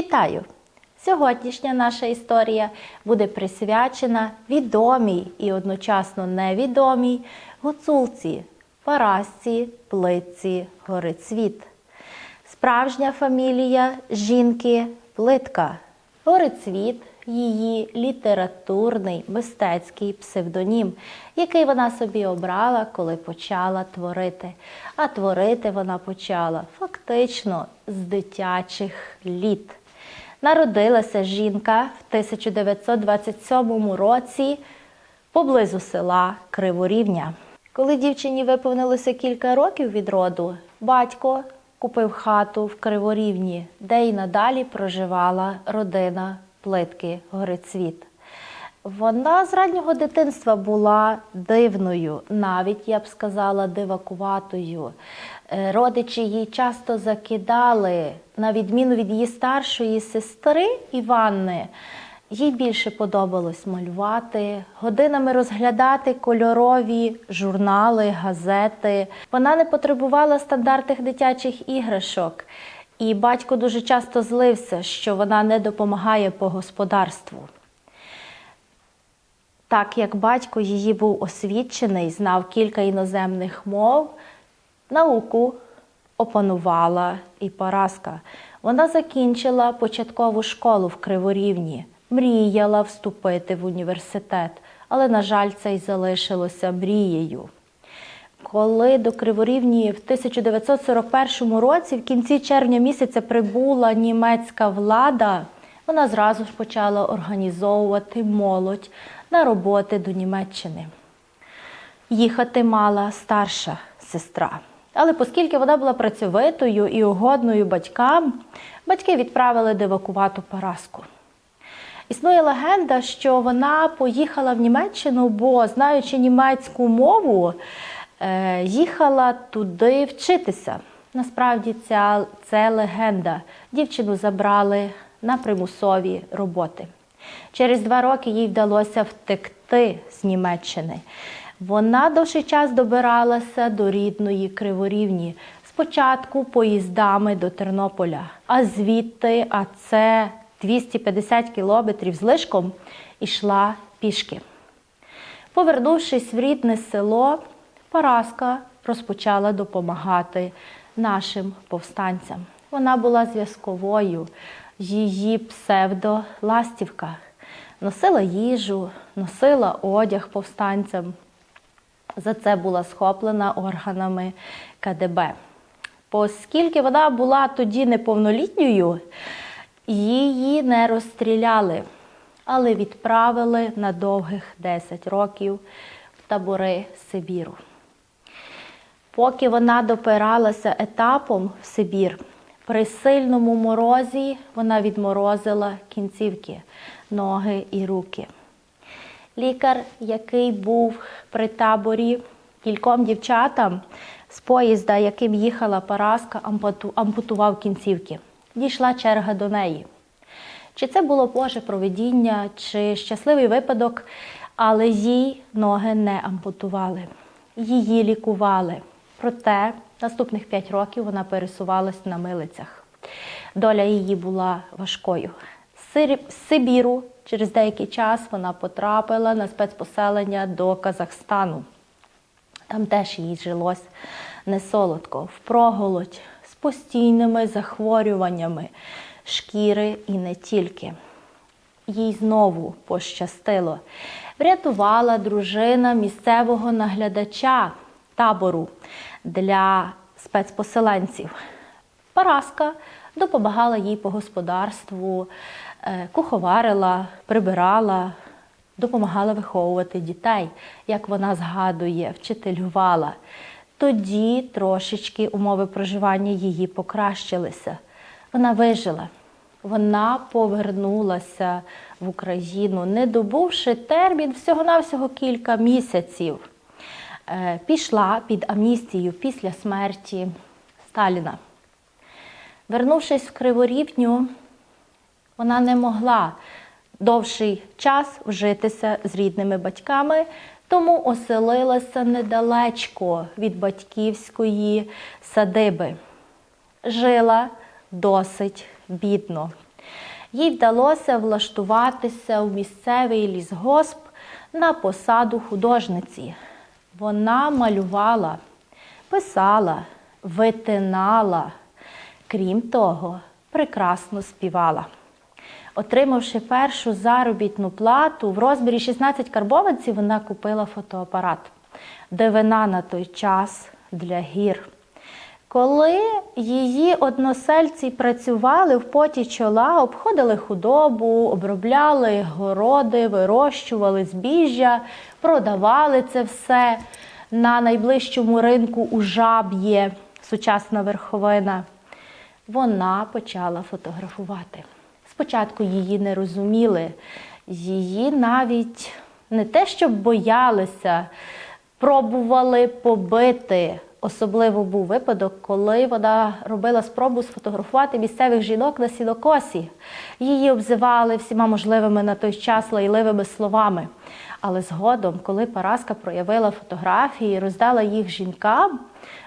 Вітаю! Сьогоднішня наша історія буде присвячена відомій і одночасно невідомій гуцулці, Парасці, Плитці, Горицвіт. Справжня фамілія жінки Плитка. Горицвіт її літературний мистецький псевдонім, який вона собі обрала, коли почала творити. А творити вона почала фактично з дитячих літ. Народилася жінка в 1927 році поблизу села Криворівня. Коли дівчині виповнилося кілька років від роду, батько купив хату в Криворівні, де й надалі проживала родина плитки Горицвіт. Вона з раннього дитинства була дивною, навіть я б сказала, дивакуватою. Е, Родичі її часто закидали, на відміну від її старшої сестри Іванни. Їй більше подобалось малювати, годинами розглядати кольорові журнали, газети. Вона не потребувала стандартних дитячих іграшок. І батько дуже часто злився, що вона не допомагає по господарству. Так як батько її був освічений, знав кілька іноземних мов, науку опанувала і Параска. Вона закінчила початкову школу в Криворівні, мріяла вступити в університет, але, на жаль, це й залишилося мрією. Коли до Криворівні в 1941 році, в кінці червня місяця, прибула німецька влада, вона зразу ж почала організовувати молодь на роботи до Німеччини. Їхати мала старша сестра. Але оскільки вона була працьовитою і угодною батькам, батьки відправили дивакувату Параску. Існує легенда, що вона поїхала в Німеччину, бо, знаючи німецьку мову, е, їхала туди вчитися. Насправді ця, це легенда. Дівчину забрали на примусові роботи. Через два роки їй вдалося втекти з Німеччини. Вона довший час добиралася до рідної Криворівні. Спочатку поїздами до Тернополя, а звідти, а це 250 кілометрів з лишком, ішла пішки. Повернувшись в рідне село, Параска розпочала допомагати нашим повстанцям. Вона була зв'язковою, її псевдо Ластівка. Носила їжу, носила одяг повстанцям. За це була схоплена органами КДБ. Оскільки вона була тоді неповнолітньою, її не розстріляли, але відправили на довгих 10 років в табори Сибіру. Поки вона допиралася етапом в Сибір, при сильному морозі вона відморозила кінцівки, ноги і руки. Лікар, який був при таборі, кільком дівчатам з поїзда, яким їхала Параска, ампутував кінцівки. Дійшла черга до неї. Чи це було Боже провидіння, чи щасливий випадок, але їй ноги не ампутували, її лікували. Проте наступних п'ять років вона пересувалась на милицях. Доля її була важкою. З Сибіру через деякий час вона потрапила на спецпоселення до Казахстану. Там теж їй жилось не солодко, впроголодь, з постійними захворюваннями шкіри і не тільки. Їй знову пощастило. Врятувала дружина місцевого наглядача табору для спецпоселенців. Параска допомагала їй по господарству, е, куховарила, прибирала, допомагала виховувати дітей, як вона згадує, вчителювала. Тоді трошечки умови проживання її покращилися. Вона вижила. Вона повернулася в Україну, не добувши термін всього-навсього кілька місяців. Е, Пішла під амністію після смерті Сталіна. Вернувшись в Криворівню, вона не могла довший час вжитися з рідними батьками, тому оселилася недалечко від батьківської садиби. Жила досить бідно. їй вдалося влаштуватися у місцевий лісгосп на посаду художниці. Вона малювала, писала, витинала. Крім того, прекрасно співала. Отримавши першу заробітну плату в розмірі 16 карбованців, вона купила фотоапарат. Дивина на той час для гір. Коли її односельці працювали в поті чола, обходили худобу, обробляли городи, вирощували збіжжя, продавали це все на найближчому ринку у жаб'є, сучасна верховина, вона почала фотографувати. Спочатку її не розуміли, її навіть не те, щоб боялися, пробували побити. Особливо був випадок, коли вона робила спробу сфотографувати місцевих жінок на сінокосі. Її обзивали всіма можливими на той час лайливими словами. Але згодом, коли Параска проявила фотографії, роздала їх жінкам,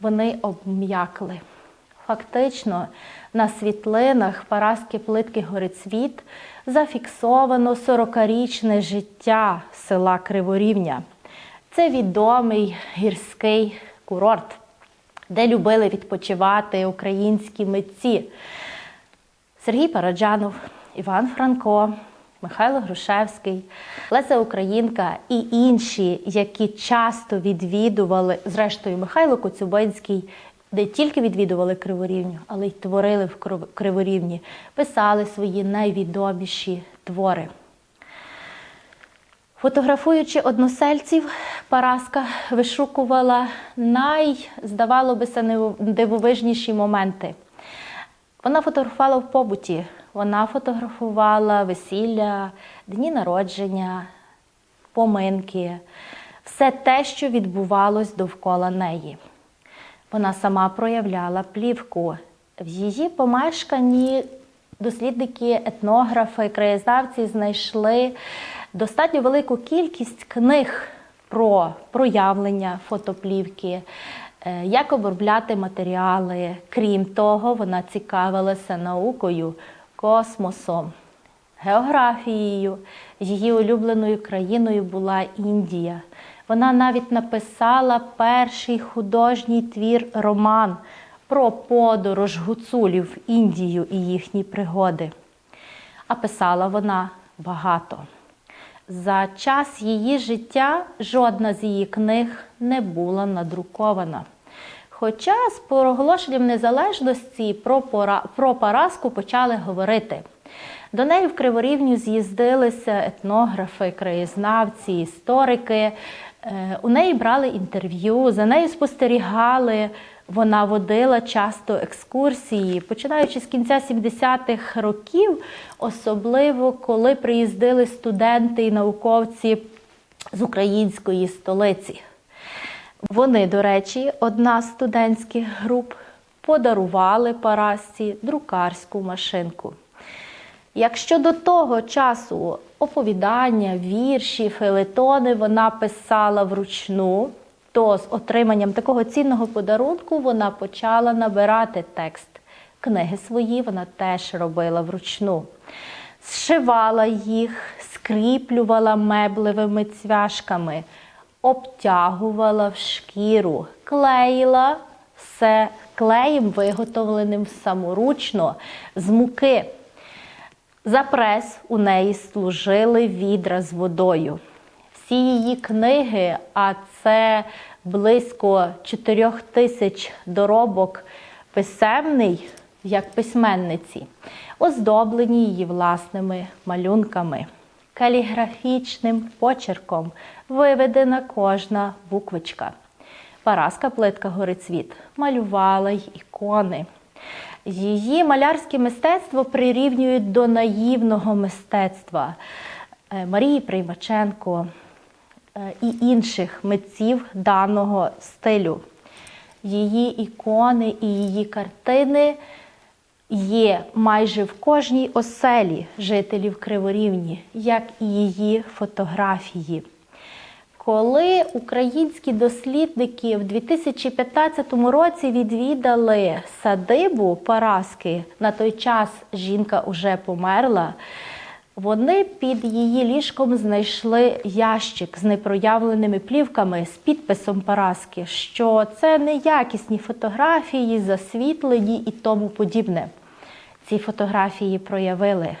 вони обм'якли. Фактично, на світлинах Параски Плитки Горицвіт зафіксовано 40-річне життя села Криворівня. Це відомий гірський курорт, де любили відпочивати українські митці. Сергій Параджанов, Іван Франко, Михайло Грушевський, Леся Українка і інші, які часто відвідували, зрештою, Михайло Коцюбинський, не тільки відвідували Криворівню, але й творили в Криворівні, писали свої найвідоміші твори. Фотографуючи односельців, Параска вишукувала най, здавало бися, дивовижніші моменти. Вона фотографувала в побуті, вона фотографувала весілля, дні народження, поминки, все те, що відбувалось довкола неї. Вона сама проявляла плівку. В її помешканні дослідники, етнографи, краєзнавці знайшли достатньо велику кількість книг про проявлення фотоплівки, е, як обробляти матеріали. Крім того, вона цікавилася наукою, космосом, географією. Її улюбленою країною була Індія. Вона навіть написала перший художній твір роман про подорож гуцулів Індію і їхні пригоди. А писала вона багато. За час її життя жодна з її книг не була надрукована. Хоча з проголошенням незалежності про, пора, про Параску почали говорити. До неї в Криворівню з'їздилися етнографи, краєзнавці, історики. Е, У неї брали інтерв'ю, за нею спостерігали. Вона водила часто екскурсії, починаючи з кінця 70-х років, особливо коли приїздили студенти і науковці з української столиці. Вони, до речі, одна з студентських груп подарували Парасці друкарську машинку. Якщо до того часу оповідання, вірші, фелетони вона писала вручну, то з отриманням такого цінного подарунку вона почала набирати текст. Книги свої вона теж робила вручну. Зшивала їх, скріплювала меблевими цвяшками, обтягувала в шкіру, клеїла все клеєм, виготовленим саморучно з муки. За прес у неї служили відра з водою. Всі її книги, а це близько 4 тисяч доробок писемний, як письменниці, оздоблені її власними малюнками. Каліграфічним почерком виведена кожна буквочка. Параска плитка Горицвіт малювала й ікони. Її малярське мистецтво прирівнюють до наївного мистецтва Е, Марії Приймаченко і інших митців даного стилю. Її ікони і її картини є майже в кожній оселі жителів Криворівні, як і її фотографії. Коли українські дослідники в 2015 році відвідали садибу Параски, на той час жінка вже померла, вони під її ліжком знайшли ящик з непроявленими плівками з підписом Параски, що це неякісні фотографії, засвітлені і тому подібне. Ці фотографії проявили.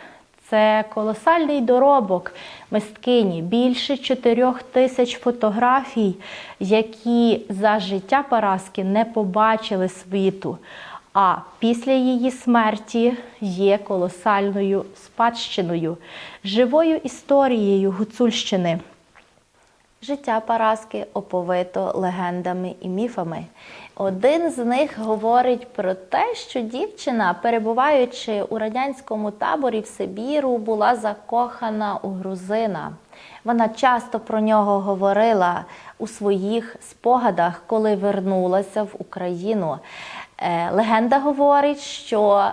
Це колосальний доробок мисткині, більше чотирьох тисяч фотографій, які за життя Параски не побачили світу. А після її смерті є колосальною спадщиною, живою історією Гуцульщини. Життя Параски оповито легендами і міфами. Один з них говорить про те, що дівчина, перебуваючи у радянському таборі в Сибіру, була закохана у грузина. Вона часто про нього говорила у своїх спогадах, коли вернулася в Україну. Е, Легенда говорить, що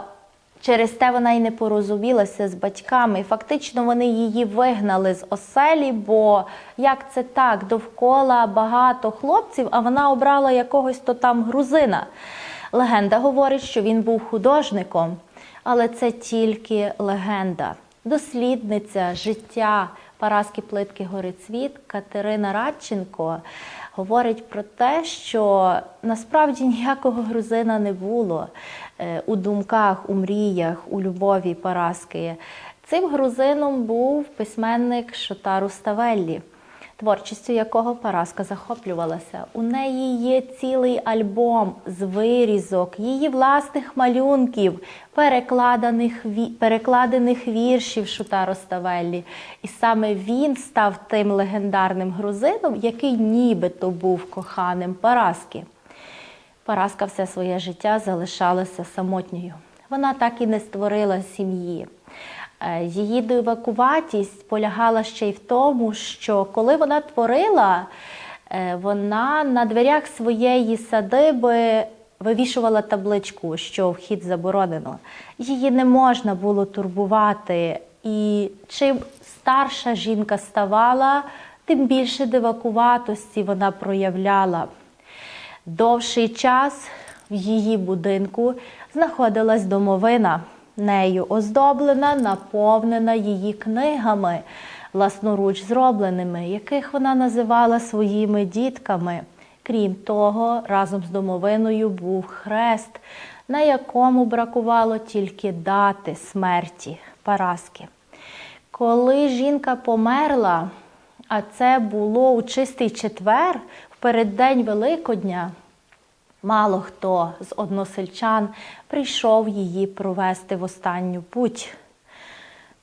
Через те вона й не порозумілася з батьками. Фактично вони її вигнали з оселі, бо як це так, довкола багато хлопців, а вона обрала якогось то там грузина. Легенда говорить, що він був художником, але це тільки легенда. Дослідниця життя Параски Плитки Горицвіт Катерина Радченко говорить про те, що насправді ніякого грузина не було е, у думках, у мріях, у любові Параски. Цим грузином був письменник Шотару Ставеллі, творчістю якого Параска захоплювалася. У неї є цілий альбом з вирізок, її власних малюнків, перекладених, перекладених віршів Шутаро Ставеллі. І саме він став тим легендарним грузином, який нібито був коханим Параски. Параска все своє життя залишалася самотньою. Вона так і не створила сім'ї. Е, Її дивакуватість полягала ще й в тому, що коли вона творила, е, вона на дверях своєї садиби вивішувала табличку, що вхід заборонено. Її не можна було турбувати. І чим старша жінка ставала, тим більше дивакуватості вона проявляла. Довший час в її будинку знаходилась домовина, нею оздоблена, наповнена її книгами, власноруч зробленими, яких вона називала своїми дітками. Крім того, разом з домовиною був хрест, на якому бракувало тільки дати смерті Параски. Коли жінка померла, а це було у чистий четвер, в переддень Великодня, мало хто з односельчан прийшов її провести в останню путь.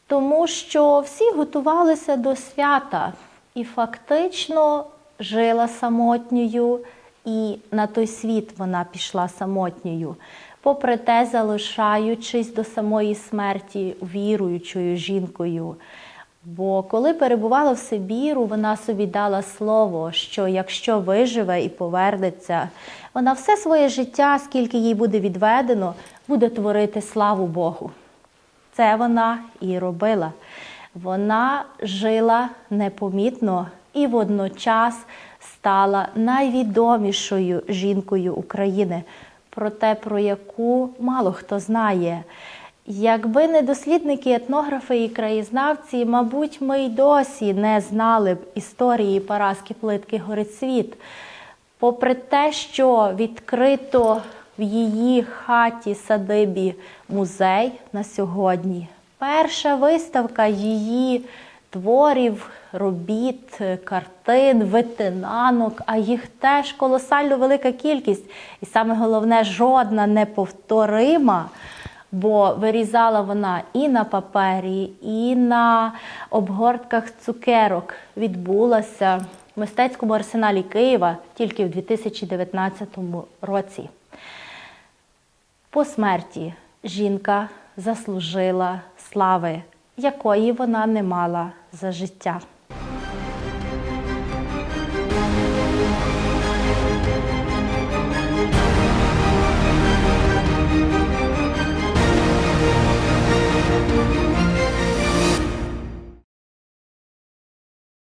Тому що всі готувалися до свята і фактично жила самотньою, і на той світ вона пішла самотньою, попри те, залишаючись до самої смерті віруючою жінкою. Бо коли перебувала в Сибіру, вона собі дала слово, що якщо виживе і повернеться, вона все своє життя, скільки їй буде відведено, буде творити славу Богу. Це вона і робила. Вона жила непомітно і водночас стала найвідомішою жінкою України, про те, про яку мало хто знає. Якби не дослідники, етнографи і краєзнавці, мабуть, ми й досі не знали б історії Параски Плитки Горицвіт. Попри те, що відкрито в її хаті садибі музей на сьогодні, перша виставка її творів, робіт, картин, витинанок, а їх теж колосально велика кількість. І саме головне, жодна неповторима. Бо вирізала вона і на папері, і на обгортках цукерок. Відбулася в мистецькому арсеналі Києва тільки в 2019 році. По смерті жінка заслужила слави, якої вона не мала за життя.